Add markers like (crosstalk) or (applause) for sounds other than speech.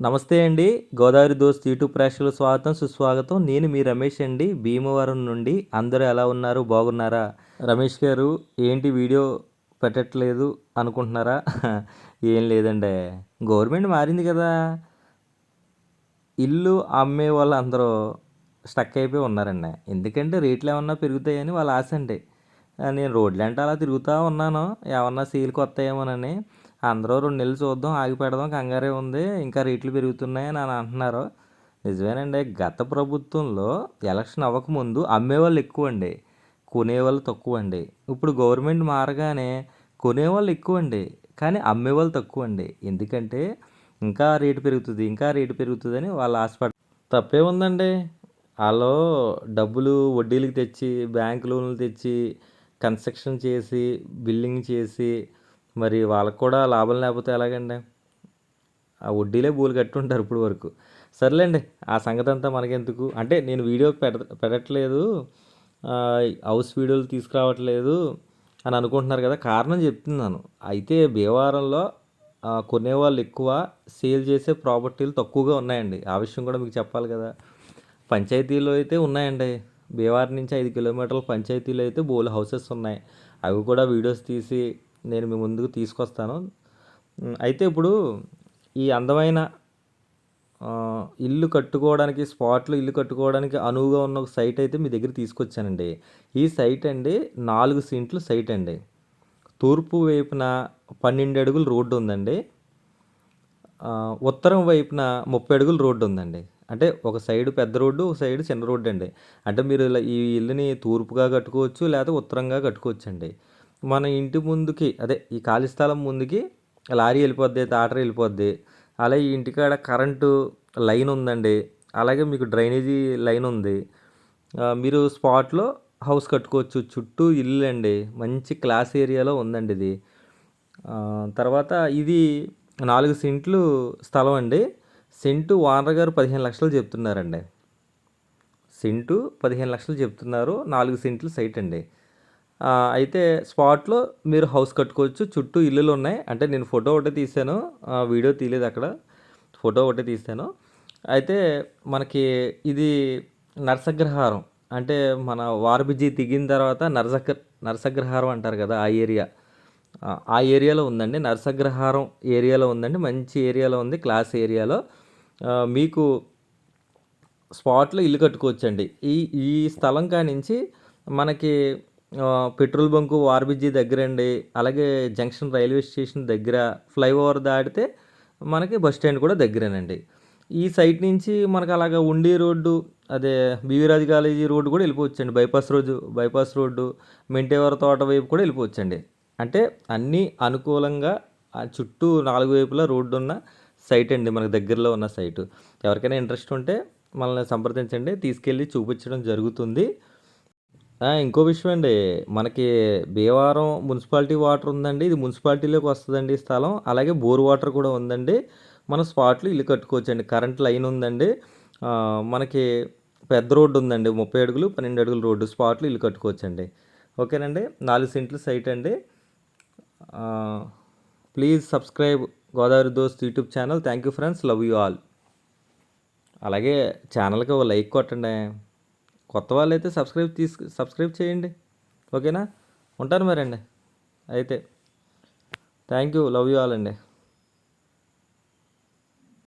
నమస్తే అండి. గోదావరి దోస్త్ యూట్యూబ్ ప్రేక్షకులు స్వాగతం సుస్వాగతం. నేను మీ రమేష్ అండి. భీమవరం నుండి అందరూ ఎలా ఉన్నారు? బాగున్నారా? రమేష్ గారు ఏంటి వీడియో పెట్టట్లేదు అనుకుంటున్నారా? (laughs) ఏం లేదండి. గవర్నమెంట్ మారింది కదా. ఇల్లు అమ్మే వాళ్ళు అందరూ స్టక్ అయిపోయి ఉన్నారండి. ఎందుకంటే రేట్లు ఏమన్నా పెరుగుతాయని వాళ్ళ ఆశ అండి. నేను రోడ్లు అంటే అలా తిరుగుతూ ఉన్నాను. ఏమన్నా సీల్కి వస్తాయేమోనని అందరూ రెండు నెలలు చూద్దాం ఆగిపెడదాం కంగారే ఉంది. ఇంకా రేట్లు పెరుగుతున్నాయని అని అంటున్నారు. నిజమేనండి గత ప్రభుత్వంలో ఎలక్షన్ అవ్వకముందు అమ్మేవాళ్ళు ఎక్కువ అండి కొనేవాళ్ళు తక్కువ అండి ఇప్పుడు గవర్నమెంట్ మారగానే కొనేవాళ్ళు ఎక్కువ అండి కానీ అమ్మేవాళ్ళు తక్కువ అండి ఎందుకంటే ఇంకా రేటు పెరుగుతుంది ఇంకా రేటు పెరుగుతుందని వాళ్ళు ఆశపడ తప్పే ఉందండి. వాళ్ళు డబ్బులు వడ్డీలకు తెచ్చి బ్యాంక్ లోన్లు తెచ్చి కన్స్ట్రక్షన్ చేసి బిల్డింగ్ చేసి మరి వాళ్ళకు కూడా లాభం లేకపోతే ఎలాగండి? ఆ వడ్డీలే బూలు కట్టుంటారు ఇప్పుడు వరకు. సర్లేండి ఆ సంగతి అంతా మనకెందుకు? అంటే నేను వీడియో పెడ పెట్టట్లేదు హౌస్ వీడియోలు తీసుకురావట్లేదు అని అనుకుంటున్నారు కదా కారణం చెప్తున్నాను. అయితే భీమవరంలో కొనేవాళ్ళు ఎక్కువ సేల్ చేసే ప్రాపర్టీలు తక్కువగా ఉన్నాయండి. ఆ విషయం కూడా మీకు చెప్పాలి కదా. పంచాయతీలో అయితే ఉన్నాయండి. భీమవరం నుంచి ఐదు కిలోమీటర్ల పంచాయతీలో అయితే బోల్ హౌసెస్ ఉన్నాయి. అవి కూడా వీడియోస్ తీసి నేను మీ ముందుకు తీసుకొస్తాను. అయితే ఇప్పుడు ఈ అందమైన ఇల్లు కట్టుకోవడానికి స్పాట్లో ఇల్లు కట్టుకోవడానికి అనువుగా ఉన్న ఒక సైట్ అయితే మీ దగ్గర తీసుకొచ్చానండి. ఈ సైట్ అండి నాలుగు సెంట్లు సైట్ అండి. తూర్పు వైపున పన్నెండు అడుగులు రోడ్డు ఉందండి. ఉత్తరం వైపున ముప్పై అడుగులు రోడ్డు ఉందండి. అంటే ఒక సైడ్ పెద్ద రోడ్డు ఒక సైడ్ చిన్న రోడ్డు అండి. అంటే మీరు ఇలా ఈ ఇల్లుని తూర్పుగా కట్టుకోవచ్చు లేకపోతే ఉత్తరంగా కట్టుకోవచ్చు అండి మన ఇంటి ముందుకి అదే ఈ ఖాళీ స్థలం ముందుకి లారీ వెళ్ళిపోద్ది టాటర్ వెళ్ళిపోద్ది. అలాగే ఇంటికాడ కరెంటు లైన్ ఉందండి. అలాగే మీకు డ్రైనేజీ లైన్ ఉంది. మీరు స్పాట్లో హౌస్ కట్టుకోవచ్చు. చుట్టూ ఇల్లు అండి. మంచి క్లాస్ ఏరియాలో ఉందండి ఇది. తర్వాత ఇది నాలుగు సెంట్లు స్థలం అండి. సెంటు ఓనర్ గారు పదిహేను లక్షలు చెప్తున్నారండి. సెంటు పదిహేను లక్షలు చెప్తున్నారు. నాలుగు సెంట్లు సైట్ అండి. అయితే స్పాట్లో మీరు హౌస్ కట్టుకోవచ్చు. చుట్టూ ఇల్లులు ఉన్నాయి అంటే నేను ఫోటో ఒకటే తీసాను వీడియో తీయలేదు అక్కడ. ఫోటో ఒకటే తీసాను అయితే మనకి ఇది నరసగ్రహారం. అంటే మన వారబిజి దిగిన తర్వాత నరసగ్ర నరసగ్రహారం అంటారు కదా ఆ ఏరియా. ఆ ఏరియాలో ఉందండి. నరసగ్రహారం ఏరియాలో ఉందండి. మంచి ఏరియాలో ఉంది. క్లాస్ ఏరియాలో. మీకు స్పాట్లో ఇల్లు కట్టుకోవచ్చండి. ఈ ఈ స్థలం కానించి మనకి పెట్రోల్ బంకు ఆర్బీజీ దగ్గరండి అలాగే జంక్షన్ రైల్వే స్టేషన్ దగ్గర ఫ్లైఓవర్ దాటితే మనకి బస్ స్టాండ్ కూడా దగ్గరేనండి. ఈ సైట్ నుంచి మనకు అలాగ ఉండి రోడ్డు అదే బీవీరాజు కాలేజీ రోడ్డు కూడా వెళ్ళిపోవచ్చండి. బైపాస్ రోజు బైపాస్ రోడ్డు మెంటేవర తోట వైపు కూడా వెళ్ళిపోవచ్చండి. అంటే అన్నీ అనుకూలంగా చుట్టూ నాలుగు వైపులా రోడ్డు ఉన్న సైట్ అండి మనకు దగ్గరలో ఉన్న సైటు. ఎవరికైనా ఇంట్రెస్ట్ ఉంటే మనల్ని సంప్రదించండి తీసుకెళ్ళి చూపించడం జరుగుతుంది. ఇంకో విషయం అండి. మనకి భీమవరం మున్సిపాలిటీ వాటర్ ఉందండి. ఇది మున్సిపాలిటీలోకి వస్తుందండి స్థలం. అలాగే బోర్ వాటర్ కూడా ఉందండి. మన స్పాట్లో ఇల్లు కట్టుకోవచ్చండి. కరెంట్ లైన్ ఉందండి. మనకి పెద్ద రోడ్డు ఉందండి. ముప్పై అడుగులు పన్నెండు అడుగులు రోడ్డు స్పాట్లో ఇల్లు కట్టుకోవచ్చండి. ఓకేనండి. నాలుగు సెంట్లు సైట్ అండి. Please subscribe Godavari Dost YouTube channel. Thank you friends. Love you all. అలాగే ఛానల్కి ఓ లైక్ కొట్టండి. కొత్త వాళ్ళు అయితే సబ్స్క్రైబ్ తీసుకు సబ్స్క్రైబ్ చేయండి. ఓకేనా? ఉంటాను మరి అండి. అయితే thank you. Love you all అండి.